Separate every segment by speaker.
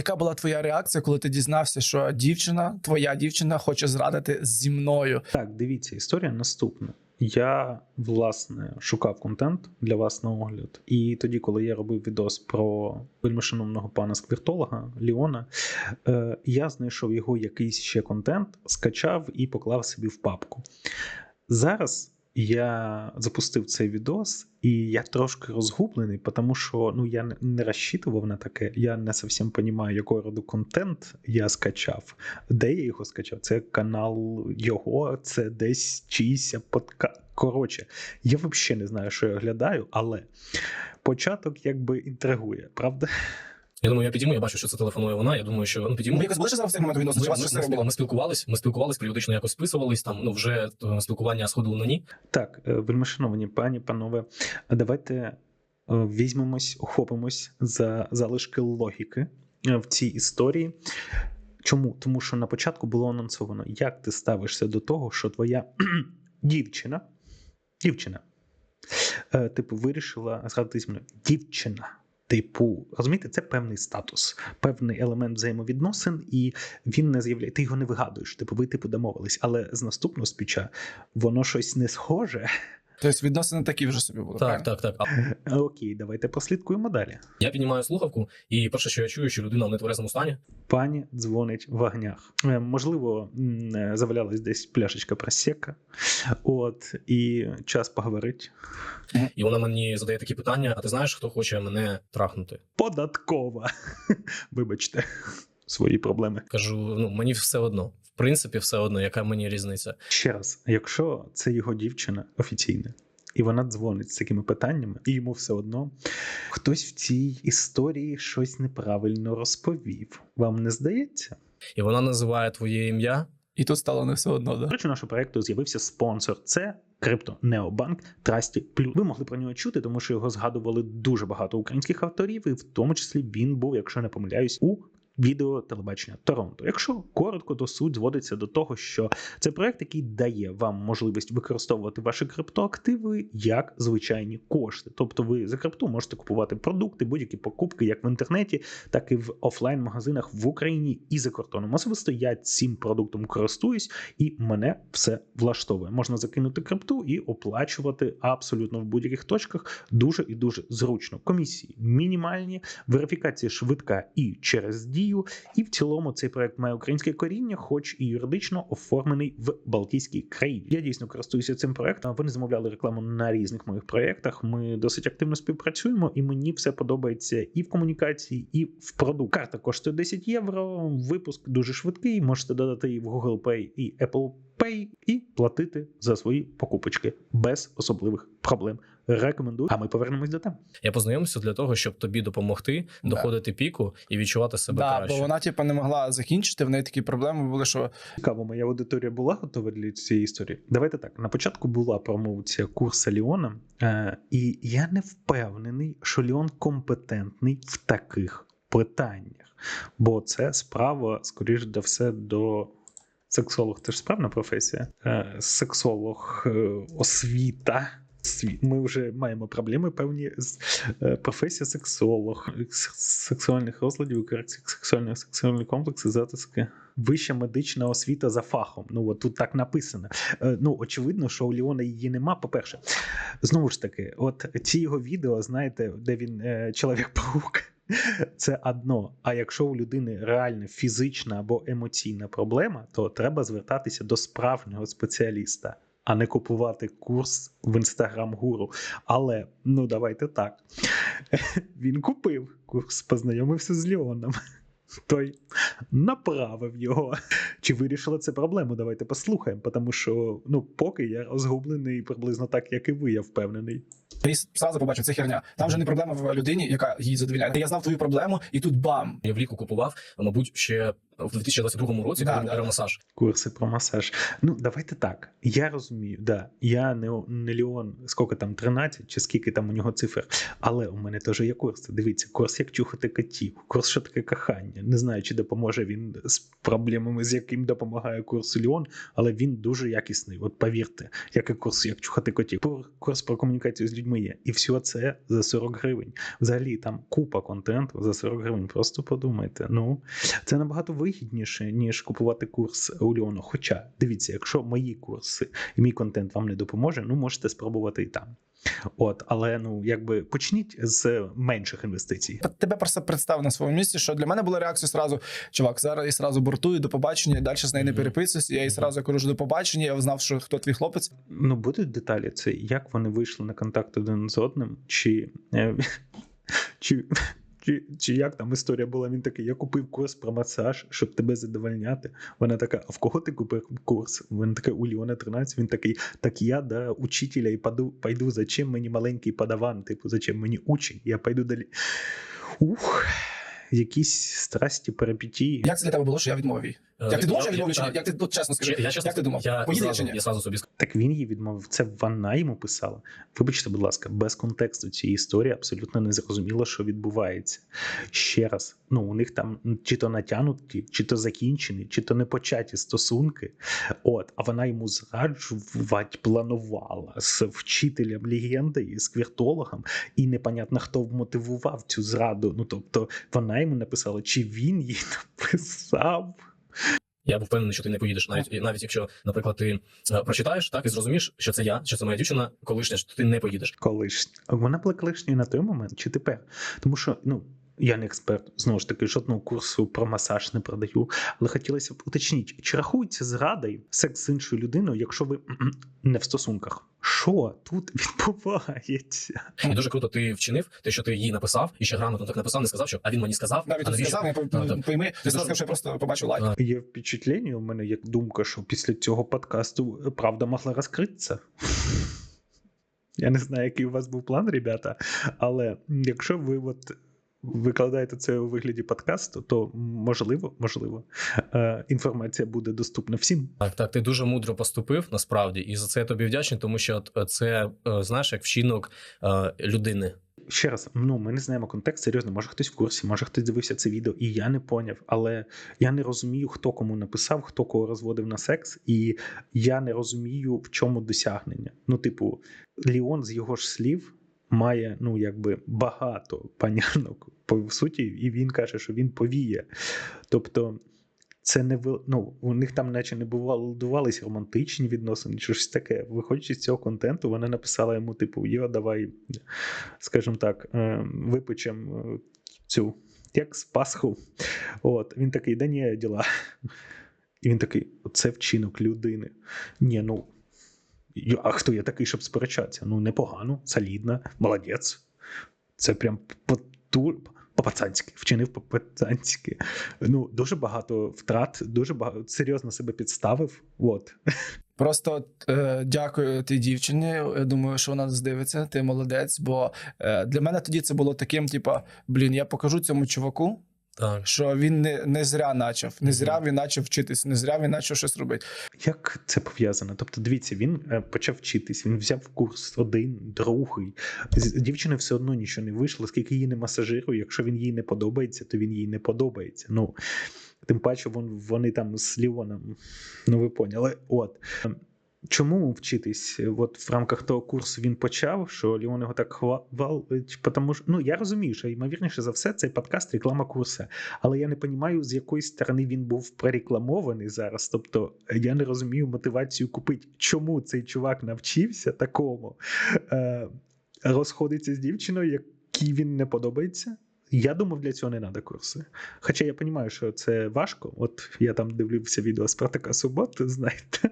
Speaker 1: Яка була твоя реакція, коли ти дізнався, що дівчина, твоя дівчина, хоче зрадити зі мною?
Speaker 2: Так, дивіться, історія наступна. Я власне шукав контент для вас на огляд, і тоді, коли я робив відос про вельмишановного пана сквіртолога Ліона, е, я знайшов його якийсь ще контент, скачав і поклав собі в папку. Зараз я запустив цей відос, і я трошки розгублений, тому що ну я не- розчитував на таке. Я не зовсім розумію, якого роду контент я скачав. Де я його скачав? Це канал його, це десь чийсь подка. Коротше, я взагалі не знаю, що я глядаю, але початок якби інтригує, правда?
Speaker 3: Я думаю, я підійму, я бачу, що це телефонує вона. Я думаю, що ну підійму.
Speaker 1: Ми якось були зараз в цей момент відносин,
Speaker 3: Ми, ми, ми, спіл- ми спілкувались, ми спілкувались, періодично якось списувались. Там ну вже е, спілкування сходило на ні.
Speaker 2: Так, е, вельмишановні пані, панове, давайте е, візьмемось, охопимось за залишки логіки в цій історії. Чому? Тому що на початку було анонсовано, як ти ставишся до того, що твоя дівчина, дівчина, типу, вирішила згадати зі мною. Дівчина. Типу, розумієте, це певний статус, певний елемент взаємовідносин, і він не з'являє. Ти його не вигадуєш. Типу, ви типу домовились. Але з наступного спіча воно щось не схоже.
Speaker 1: Тобто відносини такі вже собі були.
Speaker 3: Так,
Speaker 1: правильно?
Speaker 3: так, так.
Speaker 2: Окей, давайте прослідкуємо далі.
Speaker 3: я піднімаю слухавку, і перше, що я чую, що людина в нетверезому стані.
Speaker 2: Пані дзвонить в огнях. Е, Можливо, е, завалялась десь пляшечка просека. От, і час поговорити.
Speaker 3: І вона мені задає такі питання: а ти знаєш, хто хоче мене трахнути?
Speaker 2: Податкова. Вибачте, свої проблеми.
Speaker 3: Кажу: ну мені все одно. В принципі, все одно, яка мені різниця.
Speaker 2: Ще раз, якщо це його дівчина офіційна, і вона дзвонить з такими питаннями, і йому все одно хтось в цій історії щось неправильно розповів. Вам не здається?
Speaker 3: І вона називає твоє ім'я.
Speaker 1: І тут стало не все одно,
Speaker 2: До
Speaker 1: да?
Speaker 2: речі, нашого проекту з'явився спонсор. Це крипто Необанк Трасті Плюс. Ви могли про нього чути, тому що його згадували дуже багато українських авторів, і в тому числі він був, якщо не помиляюсь, у відео телебачення Торонто. Якщо коротко, то суть зводиться до того, що це проект, який дає вам можливість використовувати ваші криптоактиви як звичайні кошти. Тобто, ви за крипту можете купувати продукти, будь-які покупки, як в інтернеті, так і в офлайн-магазинах в Україні і за кордоном. Особисто я цим продуктом користуюсь, і мене все влаштовує. Можна закинути крипту і оплачувати абсолютно в будь-яких точках дуже і дуже зручно. Комісії мінімальні, верифікація швидка і через дію. І в цілому цей проект має українське коріння, хоч і юридично оформлений в Балтійській країні. Я дійсно користуюся цим проектом. Вони замовляли рекламу на різних моїх проєктах. Ми досить активно співпрацюємо, і мені все подобається і в комунікації, і в продукт. Карта коштує 10 євро. Випуск дуже швидкий. Можете додати її в Google Pay і Apple Pay і платити за свої покупочки без особливих проблем. Рекомендую. А ми повернемось до тем.
Speaker 3: Я познайомився для того, щоб тобі допомогти
Speaker 1: Да.
Speaker 3: доходити піку і відчувати себе
Speaker 1: Да,
Speaker 3: краще.
Speaker 1: бо вона, типу, не могла закінчити. В неї такі проблеми були, що
Speaker 2: Цікаво, моя аудиторія була готова для цієї історії. Давайте так. На початку була промовція курсу Ліона, е, і я не впевнений, що Ліон компетентний в таких питаннях, бо це справа, скоріш за все, до. Сексолог це ж справна професія. Е, Сексолог, е, освіта. Сві- Ми вже маємо проблеми певні з е, професія сексолог, сексуальних розладів, сексуальних сексуальні комплекси, затиски. Вища медична освіта за фахом. Ну от тут так написано. Е, Ну очевидно, що у Ліона її нема. По-перше, знову ж таки, от ці його відео, знаєте, де він е, чоловік-паук. Це одно. А якщо у людини реально фізична або емоційна проблема, то треба звертатися до справжнього спеціаліста, а не купувати курс в інстаграм-гуру. Але ну давайте так. Він купив курс, познайомився з Леоном. Той направив його. Чи вирішила це проблему? Давайте послухаємо, тому що ну, поки я розгублений приблизно так, як і ви, я впевнений.
Speaker 1: ти сразу побачив, це херня. Там вже не проблема в людині, яка її задовільняє. Я знав твою проблему, і тут бам.
Speaker 3: Я вліку купував, мабуть, ще в 2022 році,
Speaker 1: Да,
Speaker 3: коли
Speaker 1: да, да.
Speaker 3: масаж.
Speaker 2: Курси про масаж. Ну, давайте так. Я розумію, да. Я не, не Леон, скільки там, 13 чи скільки там у нього цифр. Але у мене теж є курси. Дивіться, курс як чухати котів, курс що таке кохання. Не знаю, чи допоможе він з проблемами, з яким допомагає курс Леон, але він дуже якісний. От повірте, як і курс як чухати котів. Курс про комунікацію з людьми є. І все це за 40 гривень. Взагалі там купа контенту за 40 гривень. Просто подумайте. Ну, це набагато вигідніше, ніж купувати курс у Хоча, дивіться, якщо мої курси і мій контент вам не допоможе, ну можете спробувати і там. От, але ну якби почніть з менших інвестицій.
Speaker 1: Тебе просто представив на своєму місці, що для мене була реакція сразу: чувак, зараз я сразу бортую до побачення, і далі з нею не переписуюсь. Я їй сразу кажу до побачення. Я знав, що хто твій хлопець.
Speaker 2: Ну будуть деталі. Це як вони вийшли на контакт один з одним, чи, е, чи, чи, чи як там історія була? Він такий: я купив курс про масаж, щоб тебе задовольняти. Вона така: а в кого ти купив курс? Вона така, у Ліона 13. Він такий, так я до учителя і паду, пойду, зачем мені маленький подаван? Типу, зачем мені учень? Я пойду далі. Ух, якісь страсті, перипетії.
Speaker 1: Як це для тебе було, що я відмовив? Як ти думав, що я відмовлю? чи ні? Як ти тут чесно скажи?
Speaker 3: Я, чесно,
Speaker 1: як ти думав?
Speaker 3: Я,
Speaker 1: Поїде
Speaker 3: зразу,
Speaker 1: чи ні?
Speaker 3: я сразу собі
Speaker 2: Так він її відмовив. Це вона йому писала. Вибачте, будь ласка, без контексту цієї історії абсолютно не зрозуміло, що відбувається. Ще раз, ну у них там чи то натягнуті, чи то закінчені, чи то не початі стосунки. От, а вона йому зраджувати планувала з вчителем легенди і з квіртологом, і непонятно, хто вмотивував цю зраду. Ну тобто вона йому написала, чи він їй написав.
Speaker 3: Я був впевнений, що ти не поїдеш, навіть навіть якщо, наприклад, ти е, прочитаєш так і зрозумієш, що це я, що це моя дівчина, колишня, що ти не поїдеш.
Speaker 2: колишня. Вона була колишньою на той момент чи тепер? Тому що ну. Я не експерт, знову ж таки, жодного курсу про масаж не продаю. Але хотілося б уточнити, чи рахується зрадою секс з іншою людиною, якщо ви не в стосунках? Що тут відбувається?
Speaker 3: І дуже круто ти вчинив те, що ти їй написав, і ще грамотно так написав, не сказав, що а він мені сказав,
Speaker 1: Навіть
Speaker 3: а
Speaker 1: не
Speaker 3: навіщо?
Speaker 1: сказав,
Speaker 3: так.
Speaker 1: пойми. Ти сказав, що я просто побачив лайк.
Speaker 2: Є впечатлення, у мене як думка, що після цього подкасту правда могла розкритися. Я не знаю, який у вас був план, ребята, але якщо ви от викладаєте це у вигляді подкасту, то можливо, можливо, е, інформація буде доступна всім.
Speaker 3: Так, так, ти дуже мудро поступив насправді, і за це я тобі вдячний, тому що е, це е, знаєш як вчинок людини.
Speaker 2: Ще раз, ну ми не знаємо контекст. Серйозно, може хтось в курсі, може хтось дивився це відео, і я не поняв. Але я не розумію, хто кому написав, хто кого розводив на секс, і я не розумію, в чому досягнення. Ну, типу, Ліон з його ж слів має ну якби багато панянок по суті, і він каже, що він повіє. Тобто. Це не ну, у них там, наче не будувалися романтичні відносини, чи щось таке. Виходячи з цього контенту, вона написала йому: типу, Йо, давай, скажімо так, е, випечем е, цю як з Пасху. От він такий, да ні, діла. І він такий: це вчинок людини. Ні, ну. А хто я такий, щоб сперечатися? Ну, непогано, солідно, молодець. Це прям поту- по-пацанськи, вчинив по-пацанськи. Ну, дуже багато втрат, дуже багато серйозно себе підставив. От.
Speaker 1: Просто е, дякую тій дівчині. Я думаю, що вона нас дивиться. Ти молодець. Бо е, для мене тоді це було таким: типа, блін, я покажу цьому чуваку,
Speaker 3: Так.
Speaker 1: що він не, не зря начав, не зря він начав вчитись, не зря він начав щось робити.
Speaker 2: Як це пов'язано? Тобто, дивіться, він е, почав вчитись, він взяв курс один, другий. З дівчини все одно нічого не вийшло, оскільки її не масажирує. Якщо він їй не подобається, то він їй не подобається. Ну тим паче, вон, вони там з Ліоном, ну ви поняли. От. Чому вчитись? От в рамках того курсу він почав, що Ліон його так хвалить, тому що ну я розумію, що ймовірніше за все цей подкаст реклама курсу. Але я не розумію, з якої сторони він був прорекламований зараз. Тобто я не розумію мотивацію купити. Чому цей чувак навчився такому е, розходиться з дівчиною, якій він не подобається. Я думав, для цього не треба курси. Хоча я розумію, що це важко. От я там дивився відео Спартака Суботи, знаєте.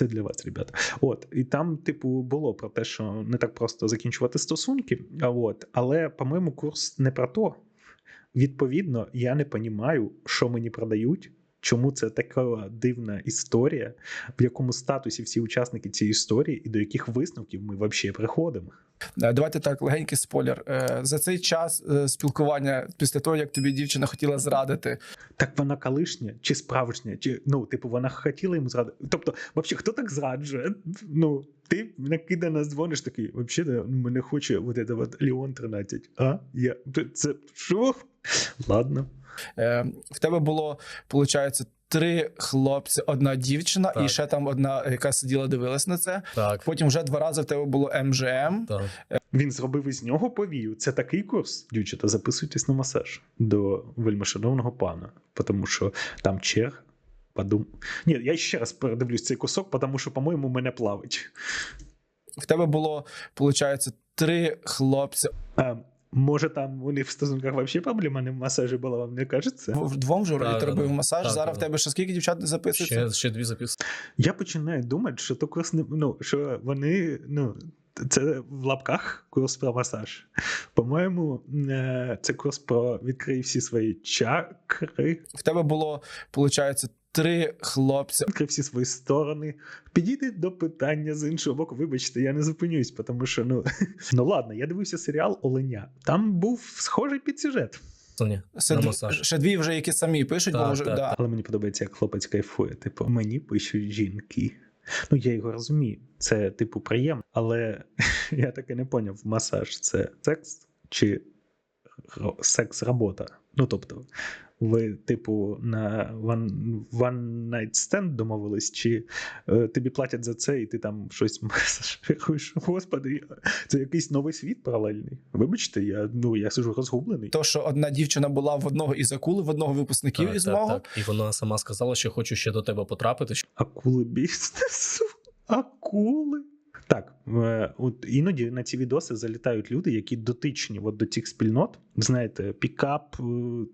Speaker 2: Все для вас, ребята. От, і там, типу, було про те, що не так просто закінчувати стосунки. А от, але, по-моєму, курс не про то. Відповідно, я не розумію, що мені продають, чому це така дивна історія, в якому статусі всі учасники цієї історії, і до яких висновків ми взагалі приходимо.
Speaker 1: Е, Давайте так, легенький спойлер. Е, За цей час е, спілкування, після того, як тобі дівчина хотіла зрадити,
Speaker 2: Так вона колишня чи справжня? Чи ну, типу, вона хотіла йому зрадити? Тобто, взагалі, хто так зраджує? Ну, ти накидано дзвониш такий, взагалі, мене хоче вот это вот Леон 13. А? Я це що? Ладно.
Speaker 1: е, в тебе було, виходить, три хлопці, одна дівчина,
Speaker 3: Так.
Speaker 1: і ще там одна, яка сиділа, дивилась на це.
Speaker 3: Так,
Speaker 1: Потім вже два рази в тебе було МЖМ.
Speaker 3: так.
Speaker 2: Він зробив із нього повію. Це такий курс. Дівчата, записуйтесь на масаж до вельмишановного пана, тому що там черг. Подум... Ні, я ще раз передивлюсь цей кусок, тому що, по-моєму, мене плавить.
Speaker 1: В тебе було, виходить, три хлопці.
Speaker 2: А, може, там у них в стосунках взагалі проблема не в масажі була, вам не кажеться?
Speaker 1: В- Вдвом
Speaker 3: Так,
Speaker 1: ти робив
Speaker 3: так.
Speaker 1: масаж.
Speaker 3: Так,
Speaker 1: Зараз в
Speaker 3: так.
Speaker 1: тебе ще скільки дівчат не записується?
Speaker 3: Ще, ще дві записки.
Speaker 2: Я починаю думати, що то курс не ну, що вони, ну. Це в лапках курс про масаж. По-моєму, це курс про відкрий всі свої чакри,
Speaker 1: В тебе було, виходить, три хлопці.
Speaker 2: відкрий всі свої сторони. Підійди до питання з іншого боку. Вибачте, я не зупинюсь, тому що ну, ну ладно, я дивився серіал Оленя. Там був схожий підсюжет.
Speaker 1: Ще, дві- ще дві вже які самі пишуть, бо
Speaker 3: Так,
Speaker 1: вже
Speaker 3: так,
Speaker 1: да.
Speaker 2: Але мені подобається, як хлопець кайфує. Типу, мені пишуть жінки. Ну, я його розумію. Це, типу, приємно, але я таки не поняв, масаж це секс чи секс-робота. Ну, тобто, ви, типу, на one, one night stand домовились, чи е, тобі платять за це, і ти там щось масажируєш. Господи, це якийсь новий світ паралельний. Вибачте, я, ну, я сижу розгублений.
Speaker 1: То, що одна дівчина була в одного із акул, в одного випускників
Speaker 3: Так,
Speaker 1: із
Speaker 3: так,
Speaker 1: мого.
Speaker 3: так. І вона сама сказала, що хочу ще до тебе потрапити. що-
Speaker 2: Акули бізнесу. Акули. Так, е, от іноді на ці відоси залітають люди, які дотичні от до цих спільнот. Знаєте, пікап, е,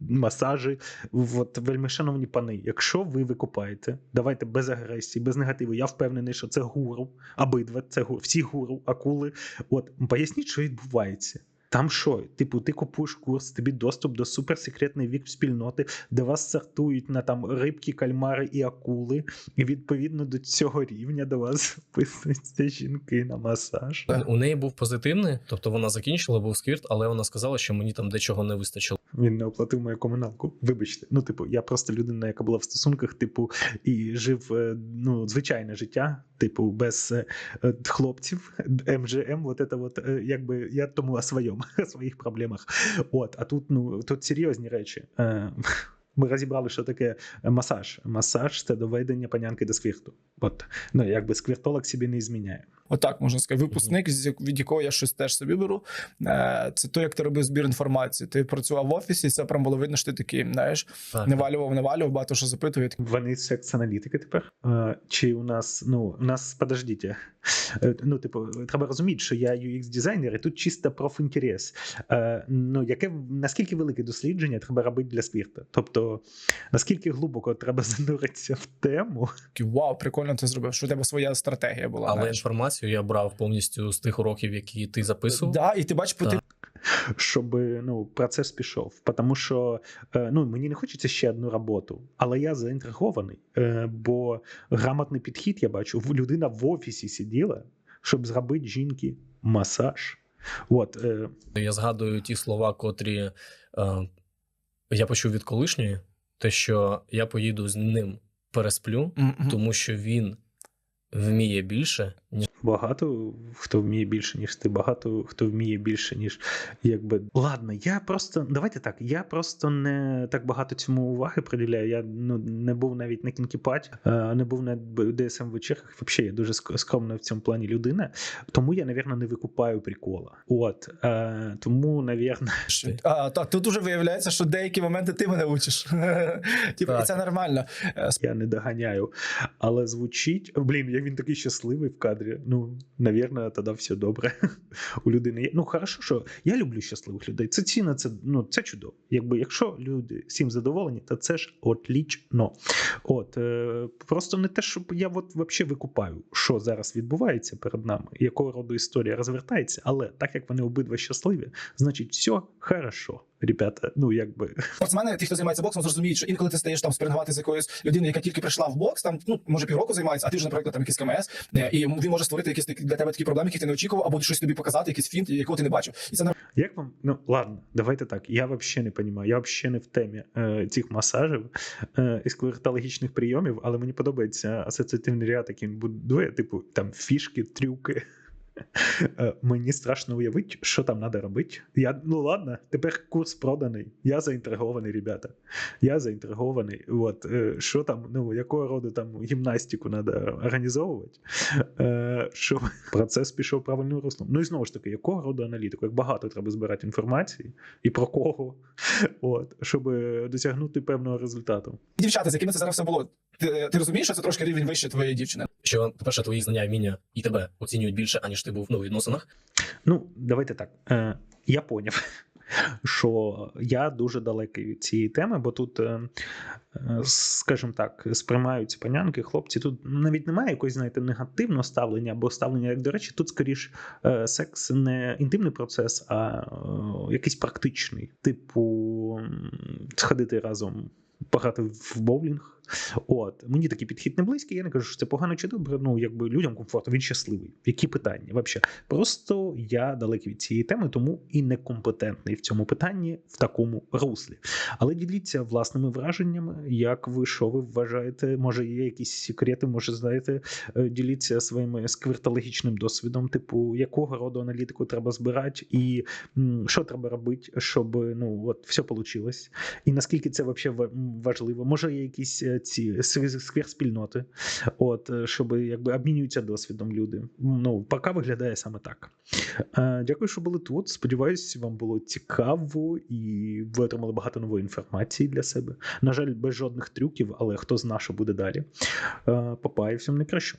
Speaker 2: масажі. От, вельми шановні пани, якщо ви викупаєте, давайте без агресії, без негативу. Я впевнений, що це гуру, обидва це гуру, всі гуру, акули. От поясніть, що відбувається. Там що, типу, ти купуєш курс, тобі доступ до суперсекретної вік спільноти, де вас сортують на там рибки, кальмари і акули, і відповідно до цього рівня до вас вписуються жінки на масаж.
Speaker 3: У неї був позитивний, тобто вона закінчила, був сквірт, але вона сказала, що мені там дечого не вистачило.
Speaker 2: Він не оплатив мою комуналку. Вибачте. Ну, типу, я просто людина, яка була в стосунках, типу, і жив е, ну, звичайне життя, типу, без е, е, хлопців, МЖМ, вот это вот, е, якби я тому о своєму, о своїх проблемах. От, а тут, ну, тут серйозні речі. Е, Ми розібрали, що таке масаж. Масаж це доведення панянки до сквірту. От, ну, якби сквіртолог собі не зміняє.
Speaker 1: Отак можна сказати. Випускник, від якого я щось теж собі беру. Е, Це то, як ти робив збір інформації. Ти працював в офісі, це прям було видно, що ти такий, знаєш,
Speaker 3: Так,
Speaker 1: навалював, навалював, багато що запитує.
Speaker 2: Вони секс-аналітики тепер. Е, Чи у нас, ну, у нас, подождіть, е, ну, типу, треба розуміти, що я UX-дизайнер, і тут чисто профінтерес. Ну, яке, наскільки велике дослідження треба робити для сквірта? Тобто, наскільки глибоко треба зануритися в тему,
Speaker 1: Вау, прикольно ти зробив, що у тебе своя стратегія була.
Speaker 3: Але
Speaker 1: знаєш.
Speaker 3: Інформацію я брав повністю з тих уроків, які ти записував.
Speaker 1: Да, і ти бачиш,
Speaker 3: Так.
Speaker 2: щоб ну, процес пішов. Тому що е, ну, мені не хочеться ще одну роботу, але я заінтригований, е, бо грамотний підхід я бачу. в- Людина в офісі сиділа, щоб зробити жінки масаж. От, е,
Speaker 3: Я згадую ті слова, котрі е, я почув від колишньої, те, що я поїду з ним пересплю,
Speaker 1: Мгм.
Speaker 3: тому що він вміє більше, ніж
Speaker 2: багато хто вміє більше, ніж ти, багато хто вміє більше, ніж якби. Ладно, я просто давайте так. Я просто не так багато цьому уваги приділяю. Я ну не був навіть на кінкіпаті, е, не був на ДСМ вечірках. Взагалі, я дуже скромна в цьому плані людина. Тому я, навірно, не викупаю прикола. От е, тому, навірно,
Speaker 1: А, так, тут уже виявляється, що деякі моменти ти мене учиш. Типу, і
Speaker 3: Так.
Speaker 1: це нормально. Е,
Speaker 2: я не доганяю. Але звучить, блін, як він такий щасливий в кадрі. Ну, навірно, тоді все добре. У людини. Ну, хорошо, що я люблю щасливих людей. Це ціна, це ну це чудово. Якби якщо люди всім задоволені, то це ж отлічно. От е, просто не те, щоб я от вообще викупаю, що зараз відбувається перед нами, якого роду історія розвертається, але так як вони обидва щасливі, значить, все хорошо. Ребята. Ну якби
Speaker 1: Спортсмени, ті, хто займається боксом, зрозуміють, що інколи ти стаєш там спарингувати з якоюсь людиною, яка тільки прийшла в бокс, там ну може півроку займається, а ти вже, наприклад, там якийсь КМС, е, і він може створити якісь для тебе такі проблеми, які ти не очікував, або щось тобі показати, якийсь фінт, якого ти не бачив. І це
Speaker 2: Як вам? Ну ладно, давайте так. Я взагалі не розумію. Я взагалі не в темі е, цих масажів е, і сквертологічних прийомів, але мені подобається асоціативний ряд, який він будує, типу там фішки, трюки. Е, Мені страшно уявити, що там треба робити. Я, ну ладно, тепер курс проданий. Я заінтригований, ребята. Я заінтригований. От, е, що там, ну, якого роду там гімнастику треба організовувати, е, щоб процес пішов правильним руслом. Ну і знову ж таки, якого роду аналітику? Як багато треба збирати інформації і про кого, от, щоб досягнути певного результату.
Speaker 1: дівчата, з якими це зараз все було. Ти, ти розумієш, що це трошки рівень вище твоєї дівчини?
Speaker 3: Що, по-перше, твої знання вміння і тебе оцінюють більше, аніж ти був ну, у відносинах.
Speaker 2: Ну, давайте так. Е, я поняв, що я дуже далекий від цієї теми, бо тут, е, е, скажімо так, сприймаються панянки, хлопці. Тут навіть немає якогось, знаєте, негативного ставлення або ставлення, як до речі, тут скоріш е, секс не інтимний процес, а якийсь практичний. Типу, сходити разом. Пограти в боулінг. От мені такий підхід не близький. Я не кажу, що це погано чи добре. Ну якби людям комфортно, він щасливий. Які питання? Взагалі, просто я далекий від цієї теми, тому і некомпетентний в цьому питанні в такому руслі. Але діліться власними враженнями, як ви що ви вважаєте? Може, є якісь секрети, може, знаєте, е, діліться своїм сквертологічним досвідом, типу, якого роду аналітику треба збирати, і що треба робити, щоб ну от все вийшло. І наскільки це взагалі важливо? Може, є якісь е, ці спільноти, от е, щоб якби обмінюються досвідом люди. Ну, поки виглядає саме так. Е, Дякую, що були тут. Сподіваюсь, вам було цікаво і ви отримали багато нової інформації для себе. На жаль, без жодних трюків, але хто зна, що буде далі. Е, Папа, і всім найкраще.